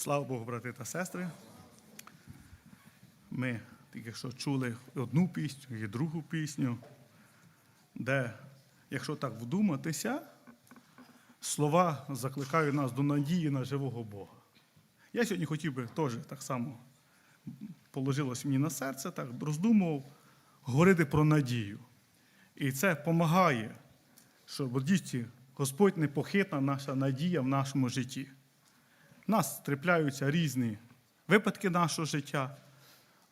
Слава Богу, брати та сестри. Ми тільки що чули одну пісню і другу пісню, де, якщо так вдуматися, слова закликають нас до надії на живого Бога. Я сьогодні хотів би теж так само положилось мені на серце, так роздумував, говорити про надію. І це допомагає, щоб дійсно Господь непохитна наша надія в нашому житті. Нас трапляються різні випадки нашого життя,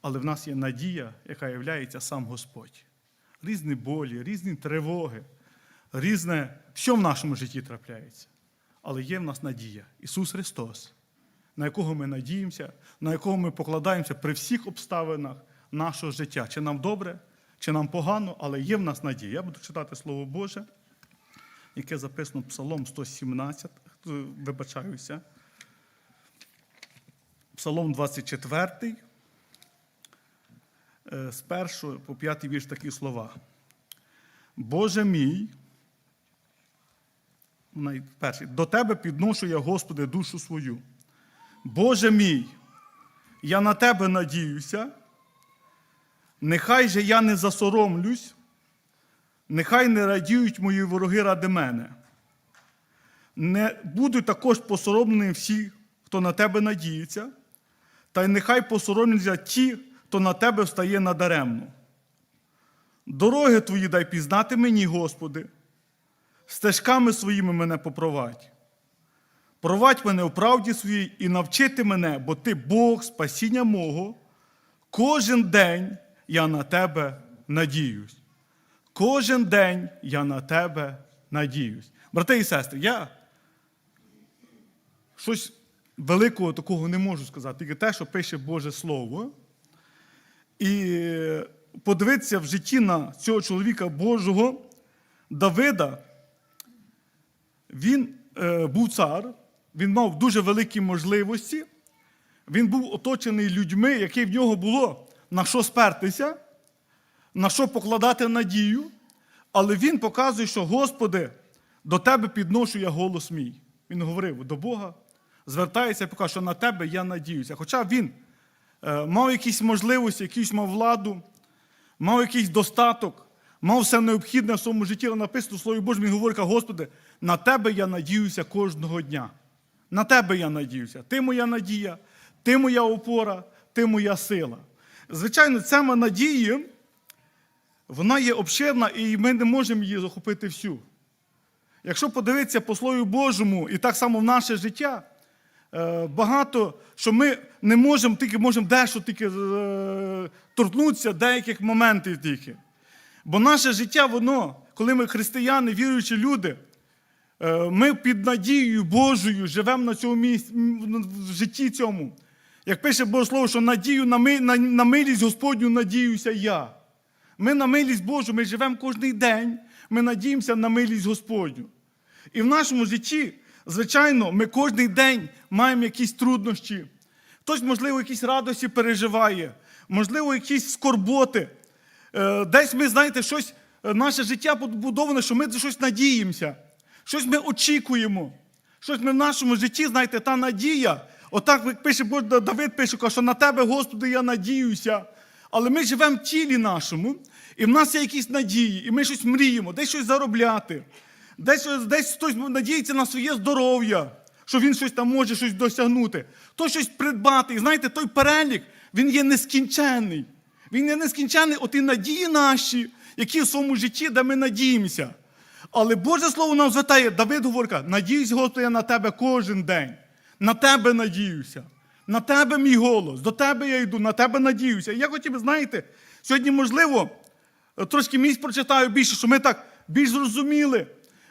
але в нас є надія, яка є сам Господь. Різні болі, різні тривоги, різне, що в нашому житті трапляється. Але є в нас надія. Ісус Христос, на якого ми надіємося, на якого ми покладаємося при всіх обставинах нашого життя. Чи нам добре, чи нам погано, але є в нас надія. Я буду читати Слово Боже, яке записано Псалом 117, вибачаюся. Псалом 24, е, з першого по п'ятий вірш такі слова. Боже мій, най- перший, до Тебе підношу я, Господи, душу свою. Боже мій, я на Тебе надіюся, нехай же я не засоромлюсь, нехай не радіють мої вороги ради мене. Не будуть також посоромлені всі, хто на тебе надіється, та й нехай посоромляться ті, хто на тебе встає надаремно. Дороги твої дай пізнати мені, Господи, стежками своїми мене попровадь. Провадь мене у правді своїй і навчити мене, бо ти Бог, спасіння мого. Кожен день я на тебе надіюсь. Кожен день я на тебе надіюсь. Брати і сестри, я щось великого такого не можу сказати, тільки те, що пише Боже Слово. І подивитися в житті на цього чоловіка Божого Давида, він е, був цар, він мав дуже великі можливості, він був оточений людьми, які в нього було на що спертися, на що покладати надію, але він показує, що Господи, до Тебе підношу я голос мій. Він говорив до Бога, звертається і показує, що на тебе я надіюся. Хоча він е, мав якісь можливості, якусь мав владу, мав якийсь достаток, мав все необхідне в своєму житті, але написано в Слові Божому, він говорить, Господи, на тебе я надіюся кожного дня. На тебе я надіюся. Ти моя надія, ти моя опора, ти моя сила. Звичайно, ця надія, вона є обширна, і ми не можемо її захопити всю. Якщо подивитися по Слову Божому, і так само в наше життя, багато, що ми не можемо, тільки можемо дещо тільки е, торкнутися деяких моментів тільки. Бо наше життя, воно, коли ми християни, віруючі люди, е, ми під надією Божою живемо на цьому місці, в житті цьому. Як пише Боже Слово, що надію на, ми, на, на милість Господню надіюся я. Ми на милість Божу, ми живемо кожен день, ми надіємося на милість Господню. І в нашому житті, звичайно, ми кожен день маємо якісь труднощі. Хтось, можливо, якісь радості переживає, можливо, якісь скорботи. Е, Десь ми, знаєте, щось, е, наше життя побудоване, що ми щось надіємося, щось ми очікуємо. Щось ми в нашому житті, знаєте, та надія. Отак як пише Давид пише, що на тебе, Господи, я надіюся. Але ми живемо в тілі нашому, і в нас є якісь надії, і ми щось мріємо, десь щось заробляти. Десь, десь хтось надіється на своє здоров'я, що він щось там може щось досягнути, то щось придбати. І знаєте, той перелік, він є нескінченний. Він є нескінченний, от і надії наші, які в своєму житті, де ми надіємося. Але Боже Слово нам звертає, Давид говорить, надіюсь, Господи, я на тебе кожен день. На тебе надіюся. На тебе мій голос, до тебе я йду, на тебе надіюся. І я хотів би, знаєте, сьогодні, можливо, трошки місць прочитаю більше, що ми так більш зрозуміли.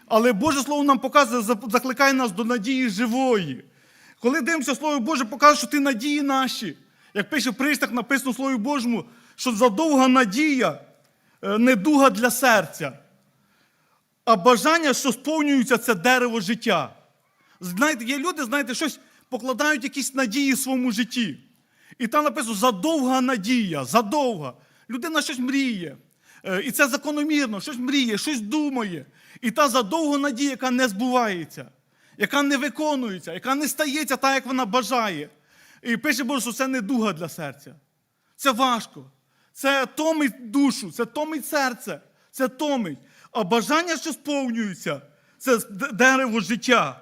Але Боже Слово нам показує, закликає нас до надії живої. Коли дивимося, Слово Боже показує, що ти надії наші. Як пише пристах, написано в Слові Божому, що задовга надія е, недуга для серця. А бажання, що сповнюється, це дерево життя. Знаєте, є люди, знаєте, щось покладають якісь надії в своєму житті. І там написано задовга надія, задовга. Людина щось мріє. Е, І це закономірно, щось мріє, щось думає. І та задовга надія, яка не збувається. яка не виконується, яка не стається так, як вона бажає. І пише Боже, що це не дуга для серця. Це важко. Це томить душу, це томить серце, це томить. А бажання, що сповнюються, це дерево життя.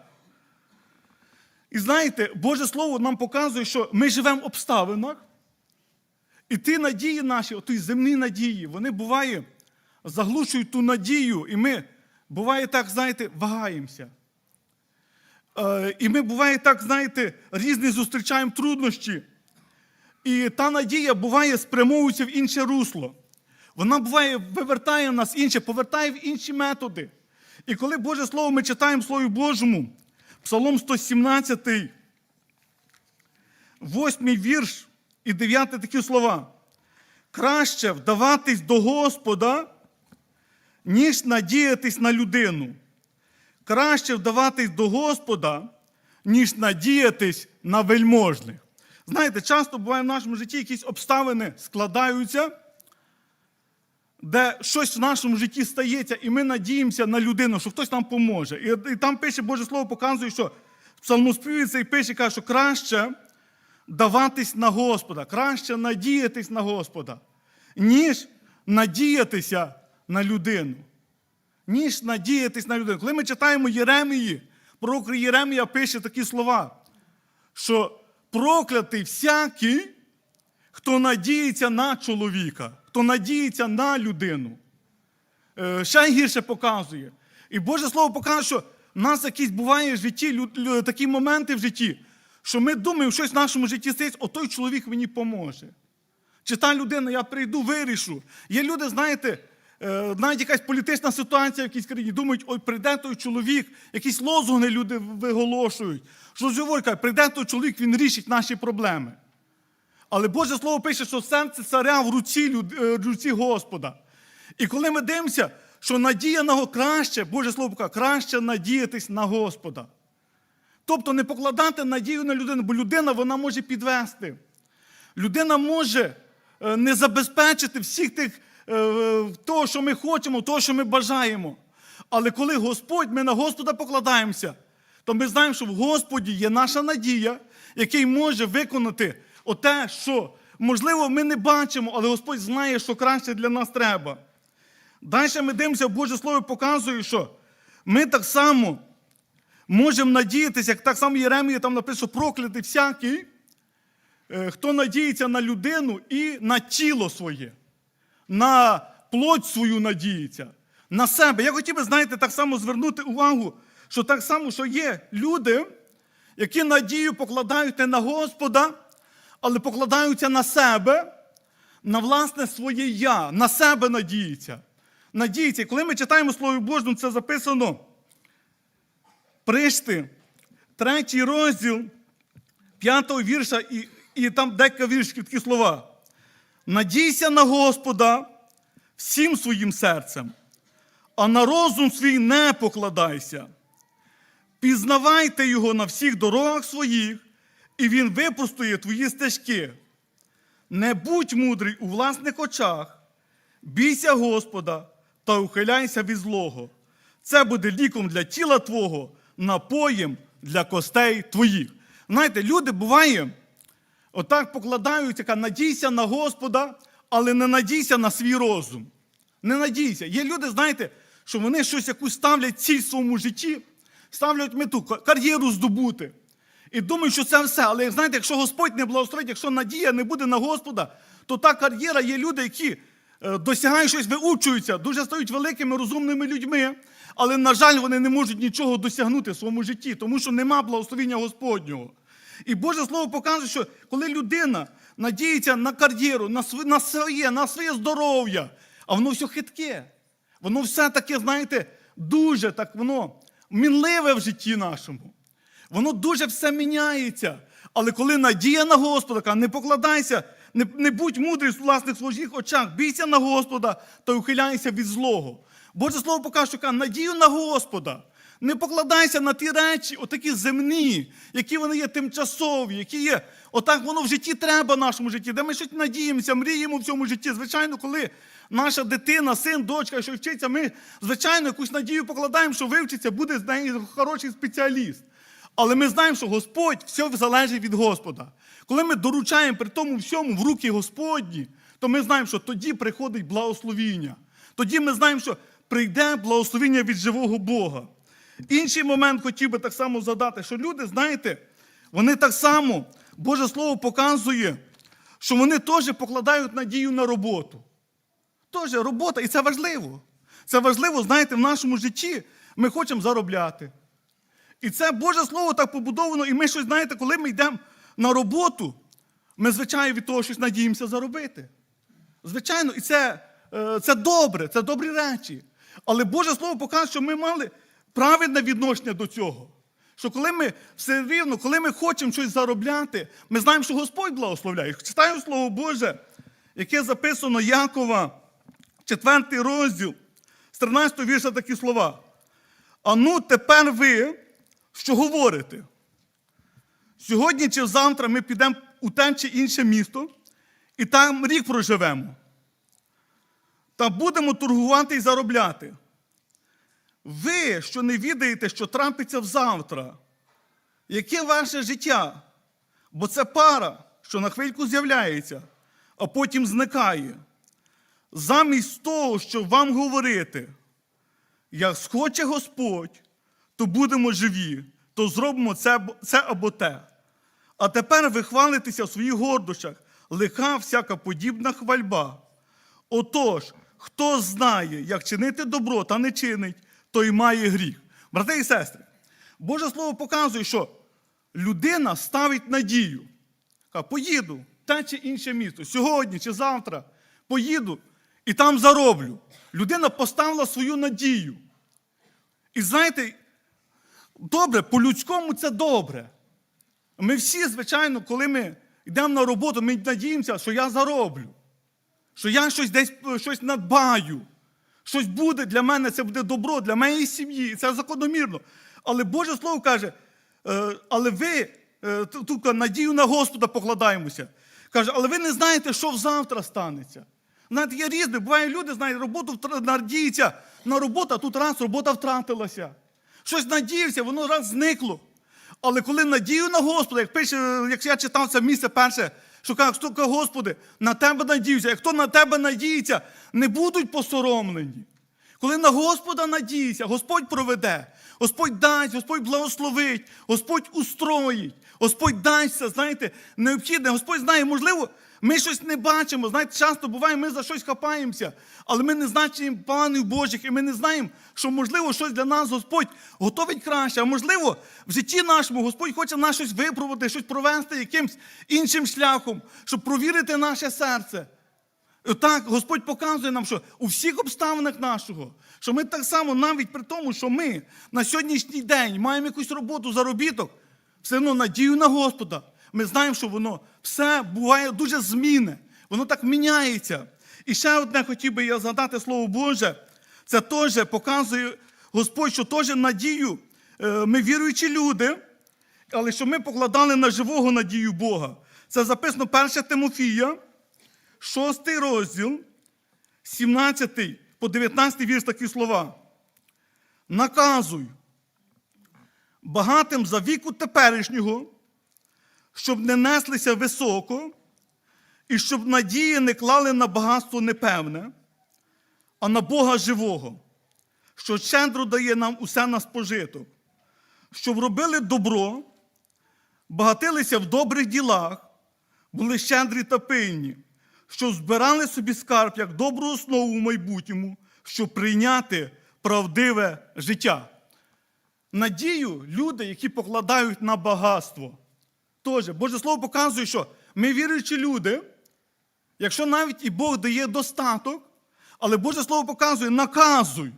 І знаєте, Боже Слово нам показує, що ми живемо в обставинах, і ті надії наші, оті земні надії, вони буває, заглушують ту надію, і ми, буває так, знаєте, вагаємося. Е, І ми, буває так, знаєте, різні зустрічаємо труднощі. І та надія буває спрямовується в інше русло. Вона буває, вивертає нас інше, повертає в інші методи. І коли Боже Слово ми читаємо в Слові Божому, Псалом 117, 8 вірш і 9 такі слова. Краще вдаватись до Господа, ніж надіятись на людину. Краще вдаватись до Господа, ніж надіятись на вельможних. Знаєте, часто буває в нашому житті якісь обставини складаються, де щось в нашому житті стається, і ми надіємося на людину, що хтось нам поможе. І, і там пише Боже Слово, показує, що псалмоспівець цей пише, каже, що краще даватись на Господа, краще надіятись на Господа, ніж надіятися на людину. Ніж надіятись на людину. Коли ми читаємо Єремії, пророк Єремія пише такі слова, що проклятий всякий, хто надіється на чоловіка, хто надіється на людину. Е, Ще гірше показує. І Боже Слово показує, що в нас якісь буває в житті такі моменти в житті, що ми думаємо, щось в нашому житті стається, о той чоловік мені поможе. Чи та людина, я прийду, вирішу. Є люди, знаєте, навіть якась політична ситуація в якійсь країні, думають, ой, прийде той чоловік, якісь лозунги люди виголошують. Що ж говорять, кажуть, прийде той чоловік, він рішить наші проблеми. Але Боже Слово пише, що серце царя в руці, е, в руці Господа. І коли ми дивимося, що надія на краще, Боже Слово каже, краще надіятись на Господа. Тобто не покладати надію на людину, бо людина вона може підвести. Людина може е, не забезпечити всіх тих е, того, що ми хочемо, того, що ми бажаємо. Але коли Господь, ми на Господа покладаємося, то ми знаємо, що в Господі є наша надія, який може виконати оте, що, можливо, ми не бачимо, але Господь знає, що краще для нас треба. Далі ми дивимося, Боже Слово показує, що ми так само можемо надіятися, як так само Єремія там написано, проклятий всякий, е, хто надіється на людину і на тіло своє, на плоть свою надіється, на себе. Я хотів би, знаєте, так само звернути увагу, що так само, що є люди, які надію покладають не на Господа, але покладаються на себе, на власне своє я, на себе надіються. Надіються. Коли ми читаємо Слово Божому, це записано. Пришти, третій розділ п'ятого вірша, і, і там декілька віршів такі слова. Надійся на Господа всім своїм серцем, а на розум свій не покладайся. Пізнавайте його на всіх дорогах своїх, і він випростує твої стежки. Не будь мудрий у власних очах, бійся Господа та ухиляйся від злого. Це буде ліком для тіла твого, напоєм для костей твоїх. Знаєте, люди буває, отак покладають, яка надійся на Господа, але не надійся на свій розум. Не надійся. Є люди, знаєте, що вони щось якусь ставлять ціль в своєму житті, ставлять мету, кар'єру здобути. І думають, що це все. Але знаєте, якщо Господь не благословить, якщо надія не буде на Господа, то та кар'єра є люди, які е, досягають щось, виучуються, дуже стають великими розумними людьми, але, на жаль, вони не можуть нічого досягнути в своєму житті, тому що нема благословіння Господнього. І Боже Слово показує, що коли людина надіється на кар'єру, на своє, на своє здоров'я, а воно все хитке, воно все таке, знаєте, дуже так воно мінливе в житті нашому. Воно дуже все міняється. Але коли надія на Господа, не покладайся, не, не будь мудрий в власних своїх очах, бійся на Господа та ухиляйся від злого. Боже Слово покаже, що надію на Господа. Не покладайся на ті речі, отакі земні, які вони є тимчасові, які є. Отак воно в житті треба нашому житті, де ми щось надіємося, мріємо в цьому житті. Звичайно, коли наша дитина, син, дочка, що вчиться, ми, звичайно, якусь надію покладаємо, що вивчиться, буде з неї хороший спеціаліст. Але ми знаємо, що Господь все залежить від Господа. Коли ми доручаємо при тому всьому в руки Господні, то ми знаємо, що тоді приходить благословіння. Тоді ми знаємо, що прийде благословіння від живого Бога. Інший момент хотів би так само задати, що люди, знаєте, вони так само, Боже Слово показує, що вони теж покладають надію на роботу. Теж робота, і це важливо. Це важливо, знаєте, в нашому житті ми хочемо заробляти. І це Боже Слово так побудовано, і ми щось, знаєте, коли ми йдемо на роботу, ми, звичайно, від того щось надіємося заробити. Звичайно, і це, е, це добре, це добрі речі. Але Боже Слово показує, що ми мали правильне відношення до цього. Що коли ми все рівно, коли ми хочемо щось заробляти, ми знаємо, що Господь благословляє. Читаю Слово Боже, яке записано Якова, 4 розділ, з 13 вірша такі слова. А ну тепер ви що говорите? Сьогодні чи завтра ми підемо у те чи інше місто і там рік проживемо. Та будемо торгувати і заробляти. Ви, що не відаєте, що трапиться взавтра, яке ваше життя? Бо це пара, що на хвильку з'являється, а потім зникає. Замість того, щоб вам говорити, як схоче Господь, то будемо живі, то зробимо це, це або те. А тепер ви хвалитеся в своїх гордощах, лиха всяка подібна хвальба. Отож, хто знає, як чинити добро та не чинить, той має гріх. Брати і сестри, Боже Слово показує, що людина ставить надію. Поїду те чи інше місто, сьогодні чи завтра поїду і там зароблю. Людина поставила свою надію. І знаєте, добре, по-людському це добре. Ми всі, звичайно, коли ми йдемо на роботу, ми надіємося, що я зароблю, що я щось десь щось надбаю, щось буде для мене, це буде добро, для моєї сім'ї, і це закономірно. Але Боже Слово каже, е, але ви е, тут надію на Господа покладаємося. Каже, але ви не знаєте, що завтра станеться. Знаєте, є різне, буває люди, знають, роботу надіються на роботу, а тут раз робота втратилася. Щось надіявся, воно раз зникло. Але коли надію на Господа, як пише, як я читав це місце перше, каже, хто Господи, на тебе надіюся. Як хто на тебе надіється, не будуть посоромлені. Коли на Господа надіюся, Господь проведе, Господь дасть, Господь благословить, Господь устроїть, Господь дасть знаєте, необхідне. Господь знає, можливо, ми щось не бачимо. Знаєте, часто буває, ми за щось хапаємося, але ми не значимо планів Божих, і ми не знаємо, що, можливо, щось для нас Господь готовить краще, а можливо, в житті нашому Господь хоче нас щось випробувати, щось провести якимсь іншим шляхом, щоб провірити наше серце. Так, Господь показує нам, що у всіх обставинах нашого, що ми так само, навіть при тому, що ми на сьогоднішній день маємо якусь роботу, заробіток, все одно надію на Господа. Ми знаємо, що воно все буває дуже змінне, воно так міняється. І ще одне хотів би я згадати Слово Боже, це теж показує Господь, що теж надію, е, ми віруючі люди, але що ми покладали на живого надію Бога. Це записано 1 Тимофія. Шостий розділ, 17 по 19 вірш такі слова. Наказуй багатим за віку теперішнього, щоб не неслися високо, і щоб надії не клали на багатство непевне, а на Бога живого, що щедро дає нам усе на спожиток, щоб робили добро, багатилися в добрих ділах, були щедрі та пильні, що збирали собі скарб як добру основу в майбутньому, щоб прийняти правдиве життя. Надію люди, які покладають на багатство. Тоже, Боже Слово показує, що ми віруючі люди, якщо навіть і Бог дає достаток, але Боже Слово показує, наказуй. Е,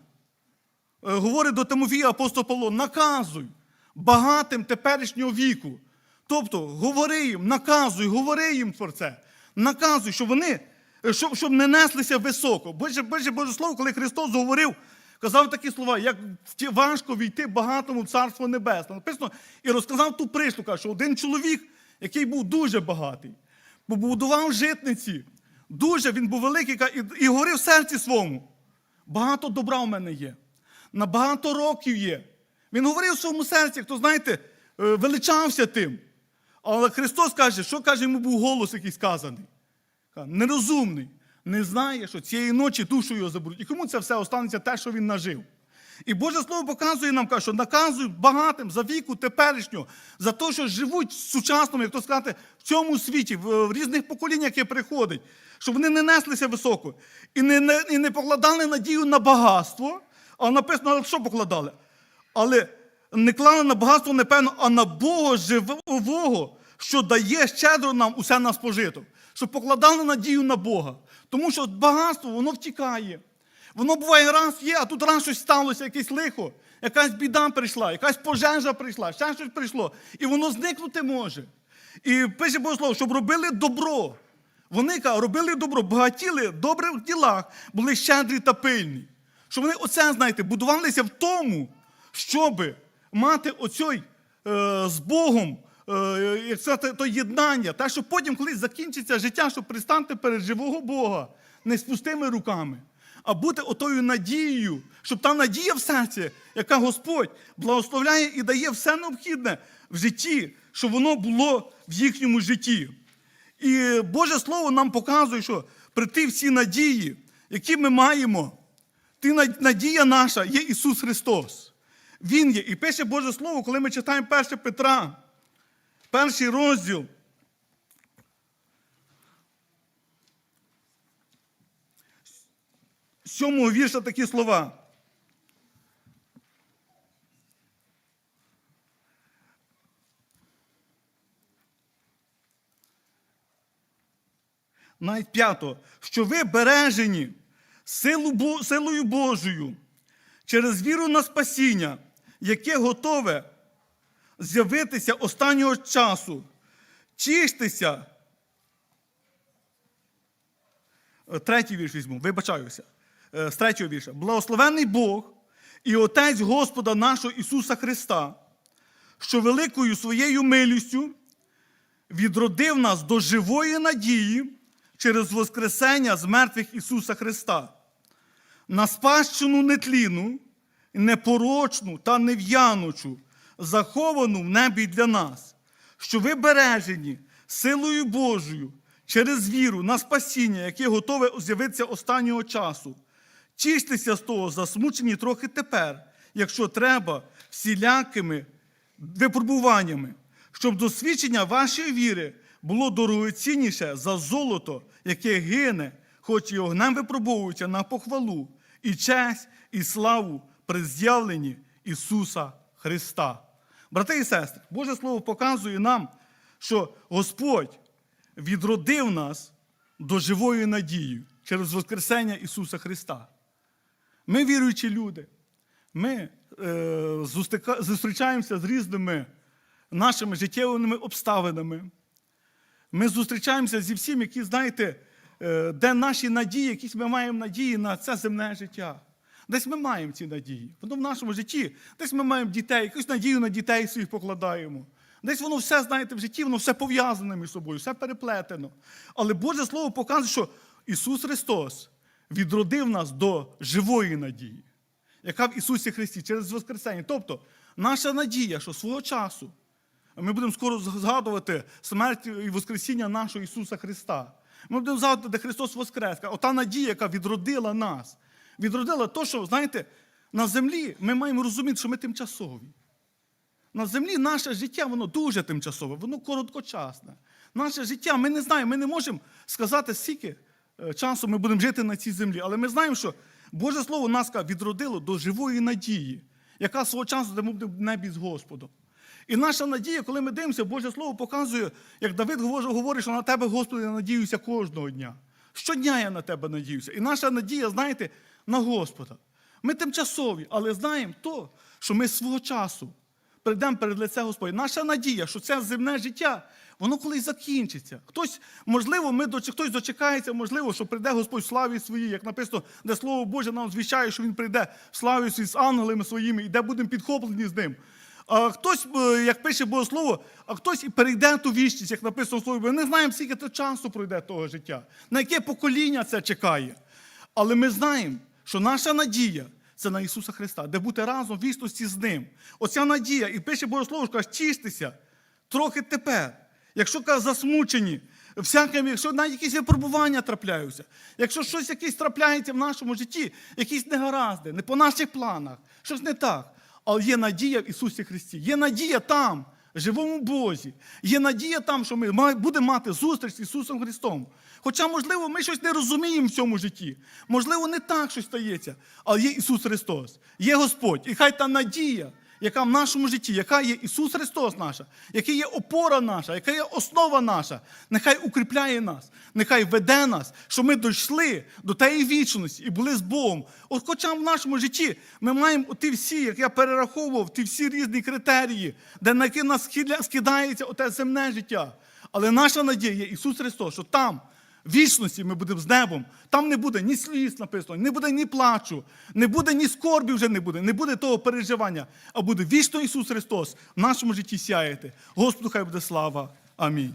Говорить до Тимофія апостол Павло, наказуй багатим теперішнього віку. Тобто, говори їм, наказуй, говори їм про це. Наказуй, щоб вони, е, щоб, щоб не неслися високо. Боже, Боже, Боже Слово, коли Христос говорив, казав такі слова, як важко війти багатому в царство небесне. Написано, і розказав ту притчу, каже, що один чоловік, який був дуже багатий, побудував житниці. Дуже він був великий і, і говорив в серці своєму. Багато добра в мене є. На багато років є. Він говорив в своєму серці, хто, знаєте, е, величався тим. Але Христос каже, що каже, йому був голос який сказаний. Нерозумний, не знає, що цієї ночі душу його заберуть. І кому це все останеться те, що він нажив. І Боже Слово показує нам, каже, що наказують багатим за віку теперішнього, за те, що живуть в сучасному, як то сказати, в цьому світі, в, різних поколіннях, яке приходить, щоб вони не неслися високо і не, не, і не покладали надію на багатство. А написано, що покладали? Але не клали на багатство, напевно, а на Бога живого, що дає щедро нам усе на спожиток. Щоб покладали надію на Бога. Тому що багатство, воно втікає. Воно буває раз є, а тут раз щось сталося, якесь лихо, якась біда прийшла, якась пожежа прийшла, ще щось прийшло. І воно зникнути може. І пише Богослов, щоб робили добро. Вони каже, робили добро, багатіли в добрих ділах, були щедрі та пильні. Щоб вони оце, знаєте, будувалися в тому, щоб мати оцей е, з Богом, е, сказати, то єднання, те, що потім, коли закінчиться життя, щоб пристати перед живого Бога не з пустими руками, а бути отою надією, щоб та надія в серці, яка Господь благословляє і дає все необхідне в житті, щоб воно було в їхньому житті. І Боже Слово нам показує, що при ті всі надії, які ми маємо, ти надія наша є Ісус Христос. Він є. І пише Боже Слово, коли ми читаємо 1 Петра, перший розділ. Сьомого вірша такі слова. навіть п'ято, що ви бережені силу, силою Божою через віру на спасіння, яке готове з'явитися останнього часу. Тіштеся. Е, Третій вірш візьму, вибачаюся. Е, З третього вірша. Благословенний Бог і Отець Господа нашого Ісуса Христа, що великою своєю милістю відродив нас до живої надії через Воскресення з мертвих Ісуса Христа, на спадщину нетлінну, непорочну та нев'янучу, заховану в небі для нас, що ви бережені силою Божою через віру на спасіння, яке готове з'явитися останнього часу. Тіштеся з того, засмучені трохи тепер, якщо треба, всілякими випробуваннями, щоб досвідчення вашої віри було дорогоцінніше за золото, яке гине, хоч і огнем випробовується на похвалу, і честь, і славу при з'явленні Ісуса Христа. Брати і сестри, Боже Слово показує нам, що Господь відродив нас до живої надії через Воскресення Ісуса Христа. Ми віруючі люди. Ми е, зустрічаємося з різними нашими життєвими обставинами. Ми зустрічаємося зі всім, які, знаєте, е, де наші надії, якісь ми маємо надії на це земне життя. Десь ми маємо ці надії. Воно в нашому житті, десь ми маємо дітей, якусь надію на дітей своїх покладаємо. Десь воно все, знаєте, в житті, воно все пов'язане між собою, все переплетено. Але Боже Слово показує, що Ісус Христос відродив нас до живої надії, яка в Ісусі Христі через Воскресення. Тобто, наша надія, що свого часу ми будемо скоро згадувати смерть і Воскресіння нашого Ісуса Христа. Ми будемо згадувати, де Христос Воскрес. Ота надія, яка відродила нас. Відродила те, що, знаєте, на землі ми маємо розуміти, що ми тимчасові. На землі наше життя, воно дуже тимчасове, воно короткочасне. Наше життя, ми не знаємо, ми не можемо сказати, скільки е, часу ми будемо жити на цій землі. Але ми знаємо, що Боже Слово нас відродило до живої надії, яка свого часу де ми будемо в небі з Господом. І наша надія, коли ми дивимося, Боже Слово показує, як Давид говорить, що на тебе, Господи, я надіюся кожного дня. Щодня я на тебе надіюся. І наша надія, знаєте, на Господа. Ми тимчасові, але знаємо то, що ми свого часу прийдемо перед лице Господь. Наша надія, що це земне життя, воно колись закінчиться. Хтось, можливо, ми доч- хтось дочекається, можливо, що прийде Господь в славі своїй, як написано, де Слово Боже нам звіщає, що Він прийде в славі своїй з ангелами своїми, і де будемо підхоплені з ним. А хтось, е, як пише Богослово, а хтось і перейде ту вічність, як написано в Слові. Ми не знаємо, скільки часу пройде того життя, на яке покоління це чекає. Але ми знаємо, що наша надія це на Ісуса Христа, де бути разом в вічності з Ним. Оця надія, і пише Богослово, що каже, тіштеся трохи тепер. Якщо каже, засмучені, всяким, якщо навіть якісь випробування трапляються, якщо щось якесь трапляється в нашому житті, якісь негаразди, не по наших планах, щось не так. Але є надія в Ісусі Христі. Є надія там, живому Бозі. Є надія там, що ми будемо мати зустріч з Ісусом Христом. Хоча, можливо, ми щось не розуміємо в цьому житті. Можливо, не так щось стається. Але є Ісус Христос, є Господь. І хай та надія, яка в нашому житті, яка є Ісус Христос наша, який є опора наша, яка є основа наша, нехай укріпляє нас, нехай веде нас, що ми дійшли до тієї вічності і були з Богом. От хоча в нашому житті ми маємо ті всі, як я перераховував, ті всі різні критерії, де на які нас скидається оте земне життя. Але наша надія є Ісус Христос, що там. Вічності ми будемо з небом. Там не буде ні сліз написано, не буде ні плачу, не буде ні скорбі вже не буде, не буде того переживання, а буде вічно Ісус Христос в нашому житті сяяти. Господу хай буде слава. Амінь.